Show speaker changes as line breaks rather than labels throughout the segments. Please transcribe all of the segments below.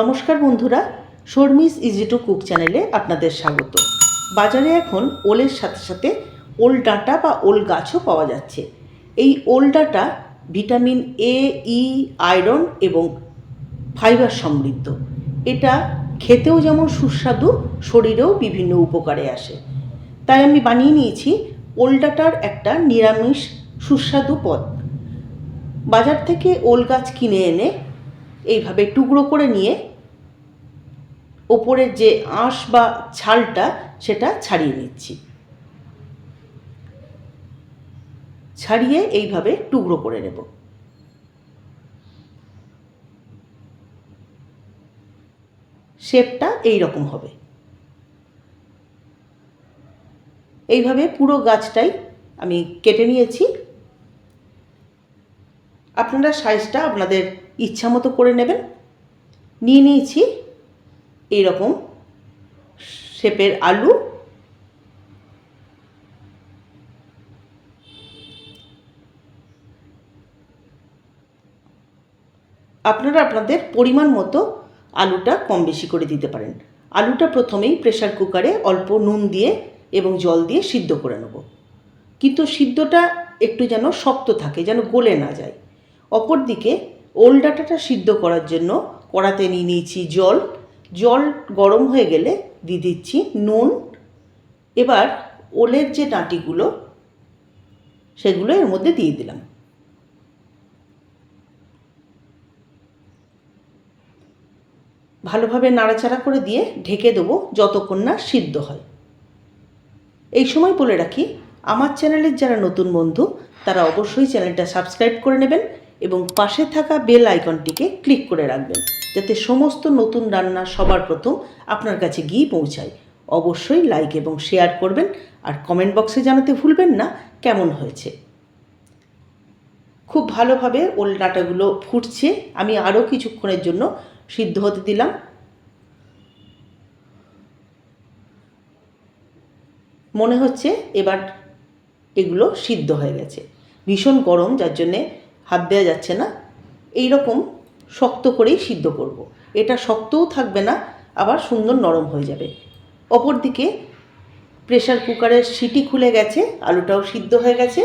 নমস্কার বন্ধুরা, Sharmi's easy to cook চ্যানেলে আপনাদের স্বাগত। বাজারে এখন ওলের সাথে সাথে ওল ডাঁটা বা ওল গাছও পাওয়া যাচ্ছে। এই ওল ডাঁটা ভিটামিন এ ই আয়রন এবং ফাইবার সমৃদ্ধ। এটা খেতেও যেমন সুস্বাদু, শরীরেও বিভিন্ন উপকারে আসে। তাই আমি বানিয়ে নিয়েছি ওল ডাঁটার একটা নিরামিষ সুস্বাদু পদ। বাজার থেকে ওল গাছ কিনে এনে এইভাবে টুকরো করে নিয়ে ওপরের যে আঁশ বা ছালটা, সেটা ছাড়িয়ে নিচ্ছি। ছাড়িয়ে এইভাবে টুকরো করে নেব। শেপটা এই রকম হবে। এইভাবে পুরো গাছটাই আমি কেটে নিয়েছি। আপনারা সাইজটা আপনাদের ইচ্ছা মতো করে নেবেন। নিয়ে নিয়েছি এইরকম শেপের আলু। আপনারা আপনাদের পরিমাণ মতো আলুটা কম বেশি করে দিতে পারেন। আলুটা প্রথমেই প্রেশার কুকারে অল্প নুন দিয়ে এবং জল দিয়ে সিদ্ধ করে নেব। কিন্তু সিদ্ধটা একটু যেন শক্ত থাকে, যেন গলে না যায়। অপরদিকে ওল ডাঁটাটা সিদ্ধ করার জন্য কড়াতে নিয়ে নিয়েছি জল। জল গরম হয়ে গেলে দিয়ে দিচ্ছি নুন। এবার ওলের যে ডাঁটিগুলো, সেগুলো এর মধ্যে দিয়ে দিলাম। ভালোভাবে নাড়াচাড়া করে দিয়ে ঢেকে দেবো যতক্ষণ না সিদ্ধ হয়। এই সময় বলে রাখি, আমার চ্যানেলের যারা নতুন বন্ধু, তারা অবশ্যই চ্যানেলটা সাবস্ক্রাইব করে নেবেন। এবং পাশে থাকা বেল আইকনটিকে ক্লিক করে রাখবেন, যাতে সমস্ত নতুন রান্না সবার প্রথম আপনার কাছে গিয়ে পৌঁছায়। অবশ্যই লাইক এবং শেয়ার করবেন, আর কমেন্ট বক্সে জানাতে ভুলবেন না কেমন হয়েছে। খুব ভালোভাবে ওল ডাঁটাগুলো ফুটছে, আমি আরও কিছুক্ষণের জন্য সিদ্ধ হতে দিলাম। মনে হচ্ছে এবার এগুলো সিদ্ধ হয়ে গেছে। ভীষণ গরম, যার জন্যে হাত দেওয়া যাচ্ছে না এই রকম শক্ত করেই সিদ্ধ করব। এটা শক্তও থাকবে না, আবার সুন্দর নরম হয়ে যাবে। অপরদিকে প্রেশার কুকারের সিটি খুলে গেছে, আলুটাও সিদ্ধ হয়ে গেছে।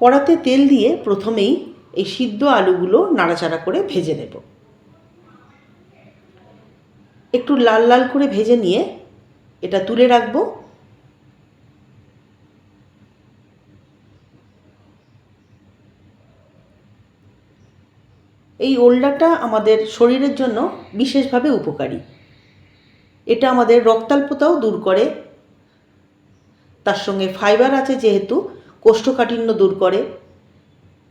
কড়াতে তেল দিয়ে প্রথমেই এই সিদ্ধ আলুগুলো নাড়াচাড়া করে ভেজে নেব। একটু লাল লাল করে ভেজে নিয়ে এটা তুলে রাখব। এই ওল্ডাটা আমাদের শরীরের জন্য বিশেষভাবে উপকারী। এটা আমাদের রক্তাল্পতাও দূর করে। তার সঙ্গে ফাইবার আছে যেহেতু, কোষ্ঠকাঠিন্য দূর করে।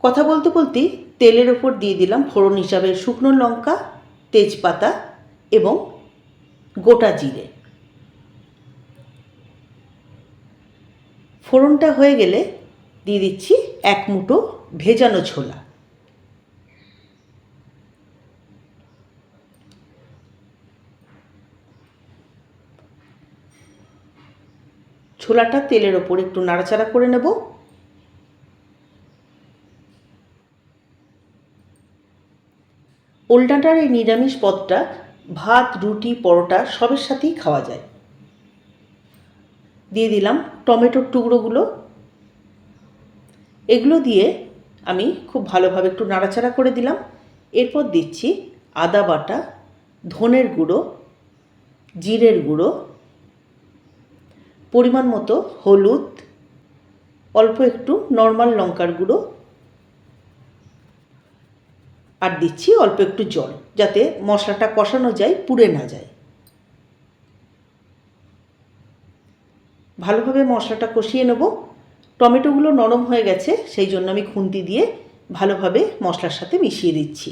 কথা বলতে বলতেই তেলের ওপর দিয়ে দিলাম ফোড়ন হিসাবে শুকনো লঙ্কা, তেজপাতা এবং গোটা জিরে। ফোড়নটা হয়ে গেলে দিয়ে দিচ্ছি এক মুঠো ভেজানো ছোলা। ছোলাটা তেলের ওপর একটু নাড়াচাড়া করে নেব। ওলডাঁটার এই নিরামিষ পদটা, ভাত, রুটি, পরোটা সবের সাথেই খাওয়া যায়। দিয়ে দিলাম টমেটোর টুকরোগুলো। এগুলো দিয়ে আমি খুব ভালোভাবে একটু নাড়াচাড়া করে দিলাম। এরপর দিচ্ছি আদা বাটা, ধনের গুঁড়ো, জিরের গুঁড়ো পরিমাণ মতো হলুদ, অল্প একটু নর্মাল লঙ্কার গুঁড়ো, আর দিচ্ছি অল্প একটু জল যাতে মশলাটা কষানো যায়, পুড়ে না যায়। ভালোভাবে মশলাটা কষিয়ে নেব। টমেটোগুলো নরম হয়ে গেছে, সেই জন্য আমি খুন্তি দিয়ে ভালোভাবে মশলার সাথে মিশিয়ে দিচ্ছি।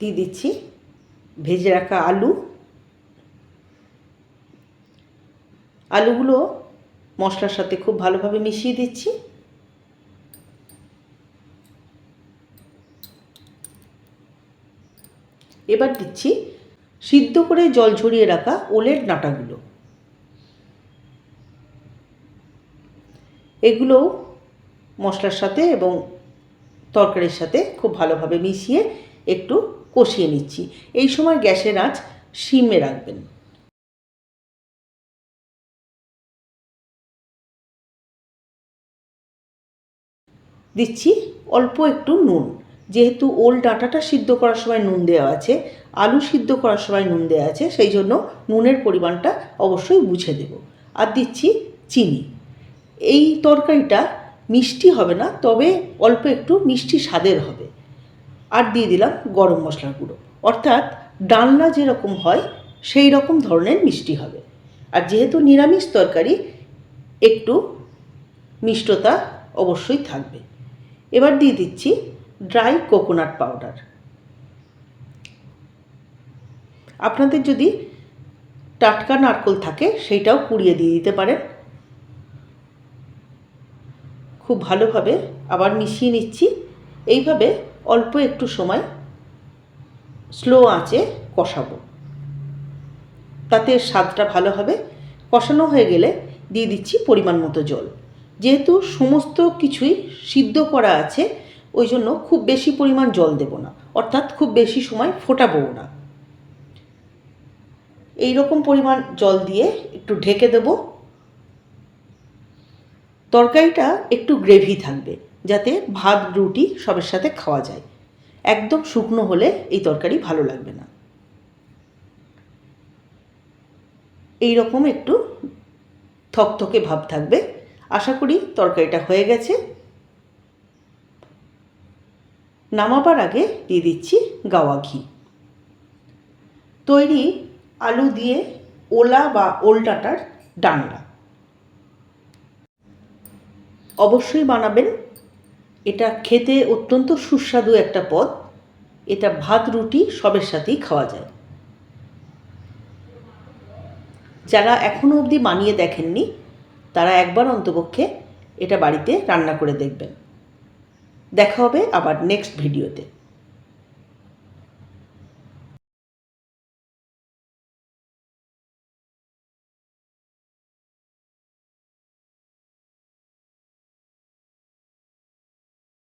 দিয়ে দিচ্ছি, ভেজে রাখা আলু। আলুগুলো মশলার সাথে খুব ভালোভাবে মিশিয়ে দিচ্ছি। এবার দিচ্ছি সিদ্ধ করে জল ঝরিয়ে রাখা ওলের ডাঁটাগুলো। এগুলোও মশলার সাথে এবং তরকারির সাথে খুব ভালোভাবে মিশিয়ে একটু কষিয়ে নিচ্ছি। এই সময় গ্যাসের আঁচ সিমে রাখবেন। দিচ্ছি অল্প একটু নুন। যেহেতু ওল ডাঁটাটা সিদ্ধ করার সময় নুন দেওয়া আছে, আলু সিদ্ধ করার সময় নুন দেওয়া আছে, সেই জন্য নুনের পরিমাণটা অবশ্যই বুঝে দেব। আর দিচ্ছি চিনি। এই তরকারিটা মিষ্টি হবে না, তবে অল্প একটু মিষ্টি স্বাদের হবে। আর দিয়ে দিলাম গরম মশলার গুঁড়ো। অর্থাৎ ডালনা যেরকম হয়, সেই রকম ধরনের মিষ্টি হবে। আর যেহেতু নিরামিষ তরকারি, একটু মিষ্টতা অবশ্যই থাকবে। এবার দিয়ে দিচ্ছি ড্রাই কোকোনাট পাউডার। আপনাদের যদি টাটকা নারকোল থাকে, সেইটাও কুড়িয়ে দিয়ে দিতে পারেন। খুব ভালোভাবে আবার মিশিয়ে নিচ্ছি। এইভাবে অল্প একটু সময় স্লো আঁচে কষাবো। তাতে স্বাদটা ভালো হবে। কষানো হয়ে গেলে দিয়ে দিচ্ছি পরিমাণ মতো জল। যেহেতু সমস্ত কিছুই সিদ্ধ করা আছে, ওই জন্য খুব বেশি পরিমাণ জল দেব না। অর্থাৎ খুব বেশি সময় ফোটাবও না। এই রকম পরিমাণ জল দিয়ে একটু ঢেকে দেব। তরকারিটা একটু গ্রেভি থাকবে। যাতে ভাত, রুটি সবের সাথে খাওয়া যায়। একদম শুকনো হলে এই তরকারি ভালো লাগবে না। এই রকম একটু থকথকে ভাব থাকবে। আশা করি তরকারিটা হয়ে গেছে। নামাবার আগে দিয়ে দিচ্ছি গাওয়া ঘি। তৈরি আলু দিয়ে ওলা বা ওল ডাটার ডান্ডা। অবশ্যই বানাবেন এটা খেতে অত্যন্ত সুস্বাদু একটা পদ। এটা ভাত, রুটি সবের সাথেই খাওয়া যায়। যারা এখনও অবধি বানিয়ে দেখেননি, তারা একবার অন্তপক্ষে এটা বাড়িতে রান্না করে দেখবেন। দেখা হবে আবার নেক্সট ভিডিওতে